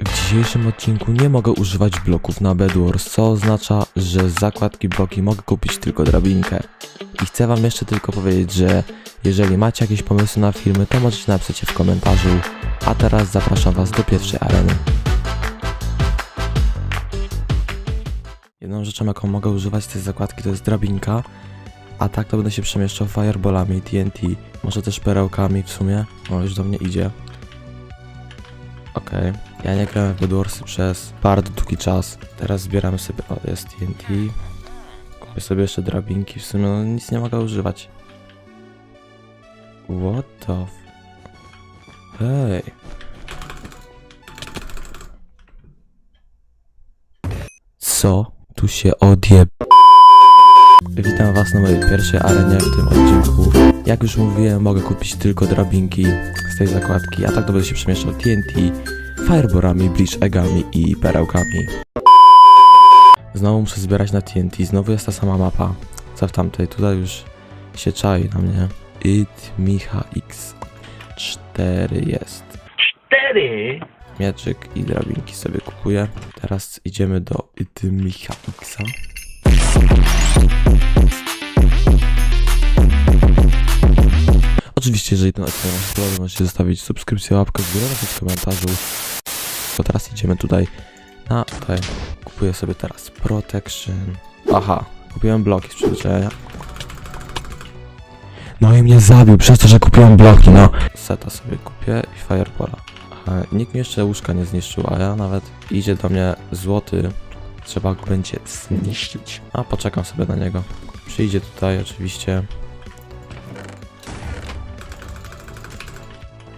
W dzisiejszym odcinku nie mogę używać bloków na Bedwars, co oznacza, że z zakładki bloki mogę kupić tylko drabinkę. I chcę wam jeszcze tylko powiedzieć, że jeżeli macie jakieś pomysły na filmy, to możecie napisać je w komentarzu. A teraz zapraszam was do pierwszej areny. Jedną rzeczą, jaką mogę używać z tej zakładki, to jest drabinka. A tak to będę się przemieszczał fireballami, TNT, może też perełkami w sumie. O, już do mnie idzie. Okej. Ja nie grałem w Bedwarsy przez bardzo długi czas. Teraz zbieramy sobie, o jest TNT. Kupię sobie jeszcze drabinki, w sumie no, nic nie mogę używać. What the f... Hej. Co tu się odjeb... Witam was na mojej pierwszej arenie w tym odcinku. Jak już mówiłem, mogę kupić tylko drabinki z tej zakładki, a tak to będę się przemieszczał TNT, fireborami, bleach eggami i perełkami. Znowu muszę zbierać na TNT, znowu jest ta sama mapa, co w tamtej, tutaj już się czai na mnie. It Micha X 4 jest. Cztery. Mieczyk i drabinki sobie kupuję. Teraz idziemy do It Micha Xa. Oczywiście, jeżeli ten odcinek Wam się podoba, możecie zostawić subskrypcję, łapkę w górę, napisać w komentarzu. To teraz idziemy tutaj na... Tutaj kupuję sobie teraz Protection. Aha, kupiłem bloki z przyzwyczajenia. No i mnie zabił przez to, że kupiłem bloki, no. Seta sobie kupię i Fireballa. A nikt mi jeszcze łóżka nie zniszczył, a ja nawet idzie do mnie złoty. Trzeba go będzie zniszczyć. A poczekam sobie na niego. Przyjdzie tutaj oczywiście.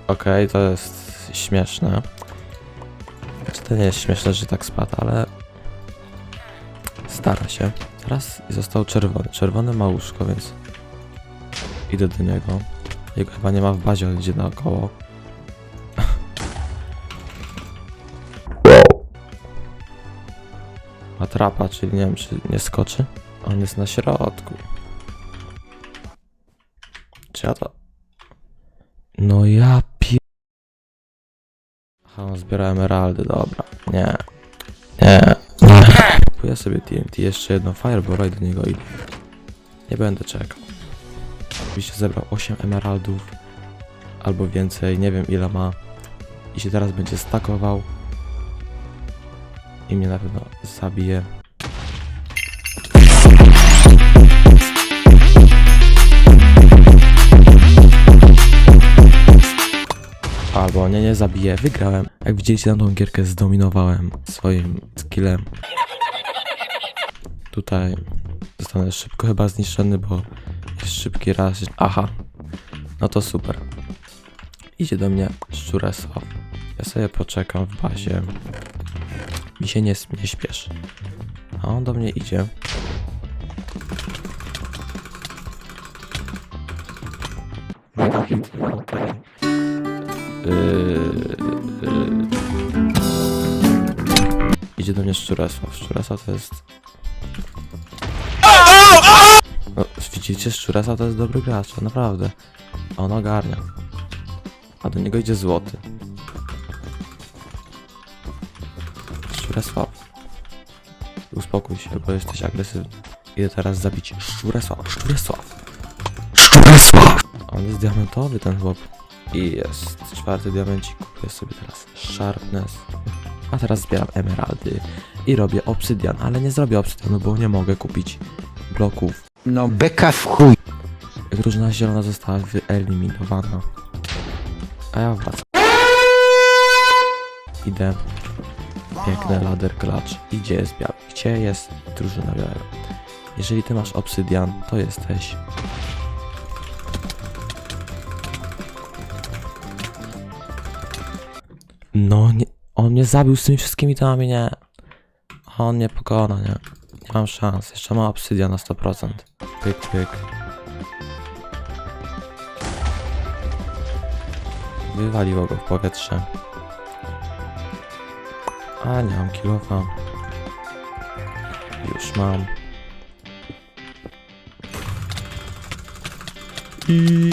Okej, to jest śmieszne. Znaczy to nie jest śmieszne, że tak spada, ale stara się. Teraz został czerwony. Czerwony ma łóżko, więc idę do niego. Jego chyba nie ma w bazie, on idzie naokoło. Ma trapa, czyli nie wiem, czy nie skoczy. On jest na środku. Czy ja to... No ja pi... Aha, on zbiera emeraldy, dobra. Nie. Nie. Nie. Kupuję sobie TNT, jeszcze jedno fireball i do niego idę. Nie będę czekał. Oczywiście zebrał 8 emeraldów. Albo więcej, nie wiem ile ma. I się teraz będzie stakował. I mnie na pewno zabije. Albo nie, nie zabiję. Wygrałem. Jak widzieliście na tą gierkę zdominowałem swoim skillem. Tutaj zostanę szybko chyba zniszczony, bo jest szybki raz. Aha. No to super. Idzie do mnie Szczuresław. Ja sobie poczekam w bazie. Mi się nie, nie śpieszy. A on do mnie idzie. Yy, yy. Idzie do mnie Szczuresław. Szczuresław to jest... No, widzicie, Szczuresław to jest dobry gracz, naprawdę. A on ogarnia. A do niego idzie złoty. Szczuresław. Uspokój się, bo jesteś agresywny. Idę teraz zabić Szczuresław. Szczuresław. Szczuresław! On jest diamentowy, ten chłop. I jest czwarty diamencik. Kupuję sobie teraz Sharpness. A teraz zbieram emeraldy. I robię obsydian, ale nie zrobię obsydianu, bo nie mogę kupić bloków. No beka w chuj. Drużyna zielona została wyeliminowana. A ja wracam. Idę. Piękny ladder clutch. I gdzie jest biały? Gdzie jest drużyna białego? Jeżeli ty masz obsydian, to jesteś. No, nie, on mnie zabił z tymi wszystkimi tamami, nie. On mnie pokona, nie. Nie mam szans. Jeszcze ma obsydian na 100%. Pyk, pyk. Wywaliło go w powietrze. A, nie mam kilofa. Już mam. I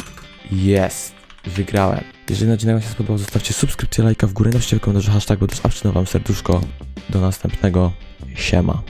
jest. Wygrałem. Jeżeli odcinek wam się spodobał, zostawcie subskrypcję, lajka w górę, napiszcie w komentarzu hashtag, bo też abczyno wam serduszko. Do następnego. Siema.